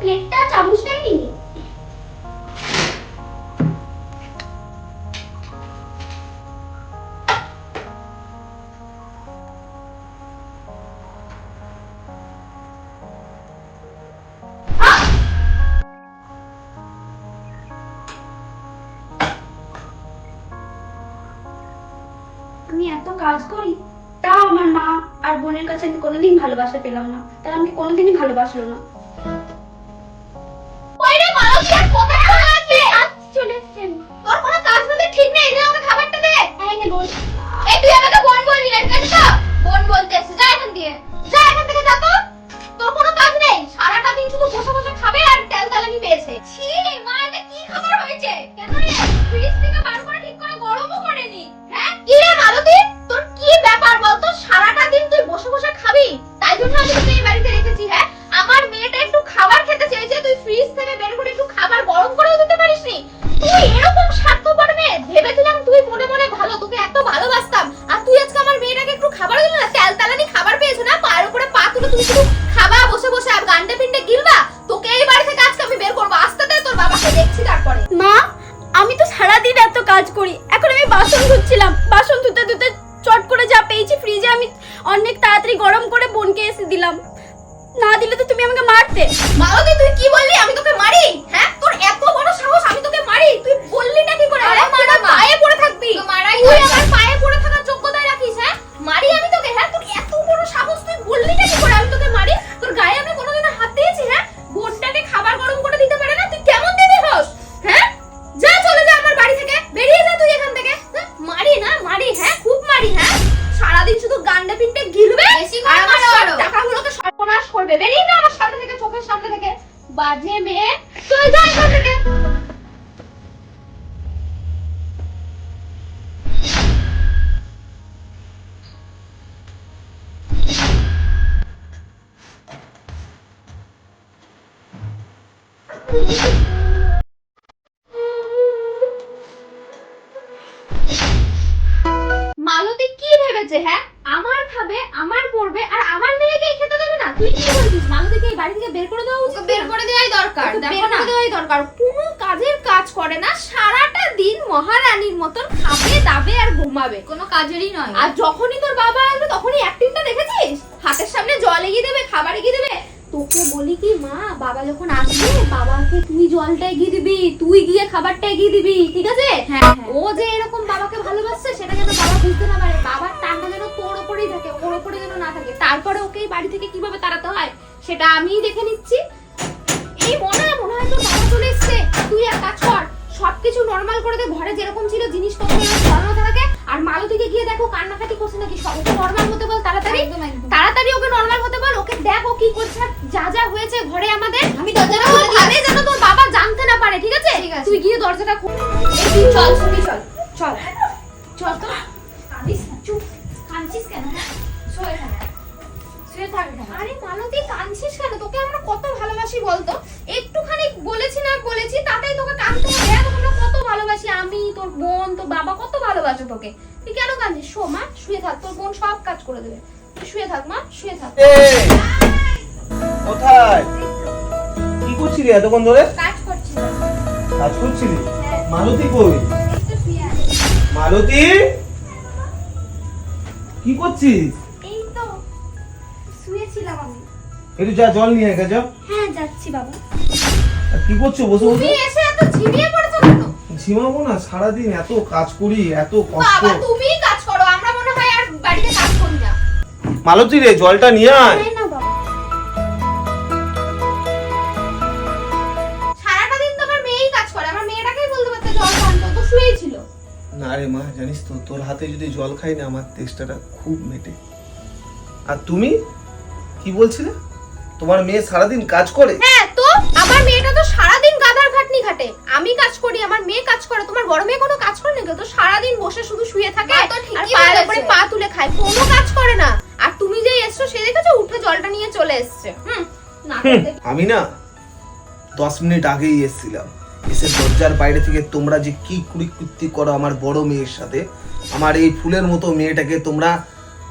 প্লেটটা চামচটাই নি। আমি এত কাজ করি, তাও আমার মা আর বোনের কাছে আমি কোনোদিন ভালোবাসা পেলাম না। তারা আমাকে কোনোদিনই ভালোবাসলো না। হ্যাঁ বল। এই, তুই আমাকে বোন বলবি না, ঠিক আছে তো? বোন বলতে এসে যা এখান দিয়ে। যা এখান থেকে যা তো। তোর কোনো কাজ নেই। সারাটা দিন শুধু বসে বসে খাবে আর তেল তেলানি পেয়েছে। ছি, মা, এটা কি খাবার হয়েছে? কেন রে? ফ্রিজ থেকে বার অনেক তাড়াতাড়ি গরম করে বোনকে এসে দিলাম। না দিলে তো তুমি আমাকে মারতে। মারতে তুই কি বললি? আমি তোকে মারি? হ্যাঁ? তোর এত বড় সাহস আমি তোকে মারি? তুই বললি না কি করে? আরে মারা পায়ে পড়ে থাকবি। তুই আমার পায়ে পড়ে থাকার যোগ্যতা শুধু গান্ডে গিলবে আর আমার সব টাকাগুলোকে সর্বনাশ করবে। বেরিয়ে যা আমার সামনে থেকে চোখের সামনে থেকে। বাজে মেয়ে। তুই যা এখান থেকে। মালতী তুই কি বলছিস? মালতীকে এই বাড়ি থেকে বের করে দেওয়া উচিত বের করে দেওয়াই দরকার বের করে দেওয়াই দরকার। কোনো কাজের কাজ করে না সারাটা দিন মহারানীর মতন খাবে দাবে আর ঘুমাবে। কোনো কাজেরই নয়। আর যখনই তোর বাবা আসবে তখনই অ্যাক্টিংটা দেখেছিস? হাতের সামনে জল এগিয়ে দেবে খাবার এগিয়ে দেবে। তোকে বলি কি মা বাবা যখন আসবে বাবাকে তুই জলটা এগিয়ে দিবি তুই গিয়ে খাবারটা এগিয়ে দিবি ঠিক আছে? ও যে এরকম বাবাকে ভালোবাসছে সেটা যেন বাবা বুঝতে না পারে। তারপরে ওকে বাড়ি থেকে কীভাবে তাড়াতে হয় সেটা আমিই দেখে নিচ্ছি। এই মনে হয় মনে হয় তোর বাবা চলে এসছে। তুই এক কাজ কর সবকিছু নর্মাল করে দে ঘরে যেরকম ছিল জিনিসপত্র সরানো থাকে আর মালতীকে গিয়ে দেখো কান্নাকাটি করছে নাকি সব নর্মাল হতে বল তাড়াতাড়ি। তাড়াতাড়ি ওকে নর্মাল হতে বল ওকে দেখ ও কি করছে যা যা হয়েছে ঘরে আমাদের। আমি দরজাটা খুলে দিই যেন তোর বাবা জানতে না পারে ঠিক আছে? তুই গিয়ে দরজাটা খুল এই চল শুনি চল। চল। চল তো। কাঁদিস না, চুপ। কাঁদছিস কেন? হ্যাঁ? শুয়ে আরে মালতী কাঁদছিস কেন? তোকে আমরা কত ভালোবাসি বলতো? একটুখানি বলেছি না বলেছি তাতেই তোকে কাঁদতে হবে। আমরা কত ভালোবাসি। আমি তোর বোন তোর বাবা কত ভালোবাসে তোকে। তুই কেন কাঁদছিস? শো মা শুয়ে থাক। তোর বোন সব কাজ করে দেবে। তুই শুয়ে থাক মা শুয়ে থাক। কোথায়? কি করছিলি এতক্ষণ ধরে? কাজ করছি। কাজ করছিলি? হ্যাঁ। মালতী কই? মালতী? কি করছিস? একটু যা জল নিয়ে একা যা। হ্যাঁ যাচ্ছি বাবা। কি করছ? বসে তুমি বসে এসে এত ঝিমিয়ে পড়েছো কেন? ঝিমাবো না সারাদিন এত কাজ করি এত কষ্ট। বাবা তুমিই কাজ করো আমরা মনে হয় আর বাড়িতে কাজ করি না। মালতী রে জলটা নিয়ে আয়। না বাবা। সারাটা দিন তো আমার মেয়েই কাজ করে আমার মেয়েটাকেই বলতে পারতে জল আনতো তো শুয়েই ছিল। না রে মা জানিস তো তোর হাতে যদি জল খাই না আমার তেষ্টাটা খুব মেটে। আর তুমি? কি বলছিলে? তোমার মেয়ে সারাদিন কাজ করে? হ্যাঁ তো আমার মেয়েটা তো সারাদিন গাদার খাটনি খাটে। আমি কাজ করি আমার মেয়ে কাজ করে। তোমার বড় মেয়ে কোনো কাজ করে না কেউ তো সারাদিন বসে শুধু শুয়ে থাকে আর পায়ের উপরে পা তুলে খায়। কোনো কাজ করে না। আর তুমি যে এসছো সে দেখেছ উঠে জলটা নিয়ে চলে এসছে। হুম না হুম, আমি না দশ মিনিট আগেই এসেছিলাম। এসে দরজার বাইরে থেকে তোমরা যে কি কুড়ি কুত্তি করো আমার বড় মেয়ের সাথে আমার এই ফুলের মতো মেয়েটাকে তোমরা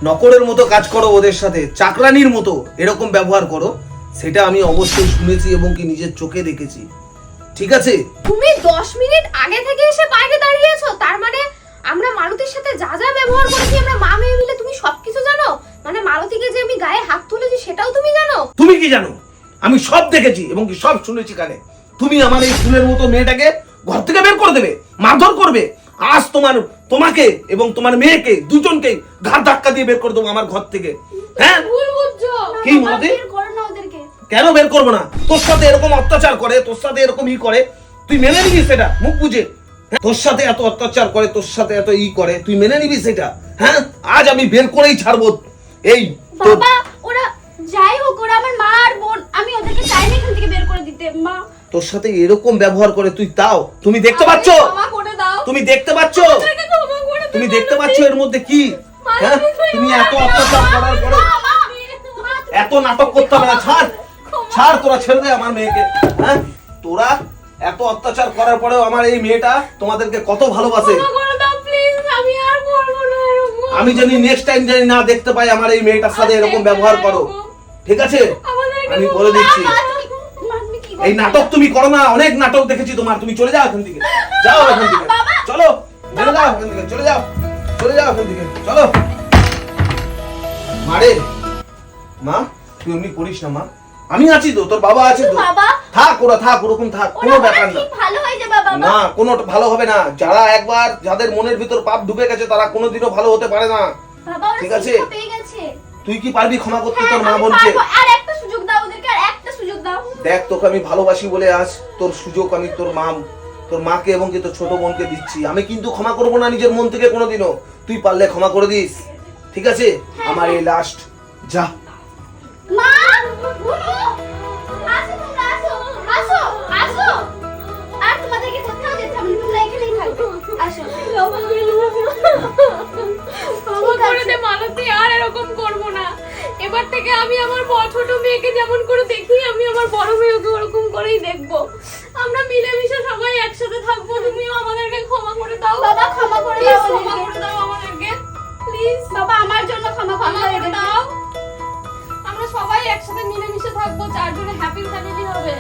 নকরের মতো কাজ করো ওদের সাথে চাকরানির মতো এরকম ব্যবহার করো সেটা আমি অবশ্যই শুনেছি এবং কি নিজের চোখে দেখেছি। ঠিক আছে? তুমি দশ মিনিট আগে থেকে এসে বাইরে দাঁড়িয়েছো তার মানে আমরা মালতীর সাথে যা যা ব্যবহার করেছি আমরা মা মেয়ে মিলে তুমি সবকিছু জানো? মানে মালতীকে যে আমি গায়ে হাত তুলেছি সেটাও তুমি জানো? তুমি কি জানো? আমি সব দেখেছি এবং কি সব শুনেছি কানে। তুমি আমার এই ফুলের মতো মেয়েটাকে ঘর থেকে বের করে দেবে মারধর করবে আজ তোমার তোমাকে এবং তোমার মেয়েকে দুজনকে ঘাট ধাক্কা দিয়ে বের করে দেবো আমার ঘর থেকে। হ্যাঁ? কি ওদেরকে? কেন বের করব না? তোর সাথে এরকম অত্যাচার করে তোর সাথে এরকম ই করে। তুই মেনে নিবি সেটা? মুখ বুঝে হ্যাঁ? তোর সাথে এত অত্যাচার করে তোর সাথে এত ই করে তুই মেনে নিবি সেটা? হ্যাঁ? আজ আমি বের করেই ছাড়বো। এই বাবা ওরা যাই হোক ওরা আমার মা আর বোন আমি ওদেরকে চাই না এখান থেকে বের করে দিতে। মা। তোর সাথে এরকম ব্যবহার করে তুই তাও? তুমি দেখতে পাচ্ছ? তুমি দেখতে পাচ্ছ? তুমি দেখতে পাচ্ছ এর মধ্যে কি? হ্যাঁ? তুমি এত অত্যাচার করার পরে এত নাটক করতে হবে না ছাড়। ছাড় তোরা ছেড়ে দে আমার মেয়েকে। হ্যাঁ? তোরা এত অত্যাচার করার পরেও আমার এই মেয়েটা তোমাদেরকে কত ভালোবাসে। আমি জানি নেক্সট টাইম জানি না দেখতে পাই আমার এই মেয়েটার সাথে এরকম ব্যবহার করো। ঠিক আছে? আমি বলে দিচ্ছি। এই নাটক তুমি করো না অনেক নাটক দেখেছি তোমার তুমি চলে যাও এখান থেকে। যাও এখান থেকে। চলো চলে যাও এখান থেকে চলে যাও চলে যাও এখান থেকে চলো। মারে মা তুই এমনি করিস না মা। আমি আছি তো তোর বাবা আছে তো। থাক ওরা থাক ওরকম থাক কোনো ব্যাপার না। না কোনো ভালো হবে না। যারা একবার যাদের মনের ভিতর পাপ ঢুকে গেছে তারা কোনোদিনও ভালো হতে পারে না। ঠিক আছে। তুই কি পারবি ক্ষমা করতে হ্যাঁ, তোর মা বলছে? বোনকে আর একটা সুযোগ দাও ওদেরকে আর একটা সুযোগ দাও। দেখ তোকে আমি ভালোবাসি বলে আজ তোর সুযোগ আমি তোর মা তোর মাকে এবং কি তোর ছোট বোনকে দিচ্ছি। আমি কিন্তু ক্ষমা করব না নিজের মন থেকে কোনোদিনও। তুই পারলে ক্ষমা করে দিস। ঠিক আছে? আমার এই লাস্ট যা। মা এবার থেকে আমি আমার বড় ছোট মেয়েকে যেমন করে দেখি আমি আমার বড় মেয়েকে ওরকম করেই দেখব। আমরা মিলেমিশে সবাই একসাথে থাকব তুমিও আমাদেরকে ক্ষমা করে দাও। বাবা ক্ষমা করে দাও ক্ষমা করে দাও আমাদেরকে। প্লিজ বাবা আমার জন্য ক্ষমা করে দাও। আমরা সবাই একসাথে মিলেমিশে থাকব চারজনে হ্যাপি ফ্যামিলি হবে।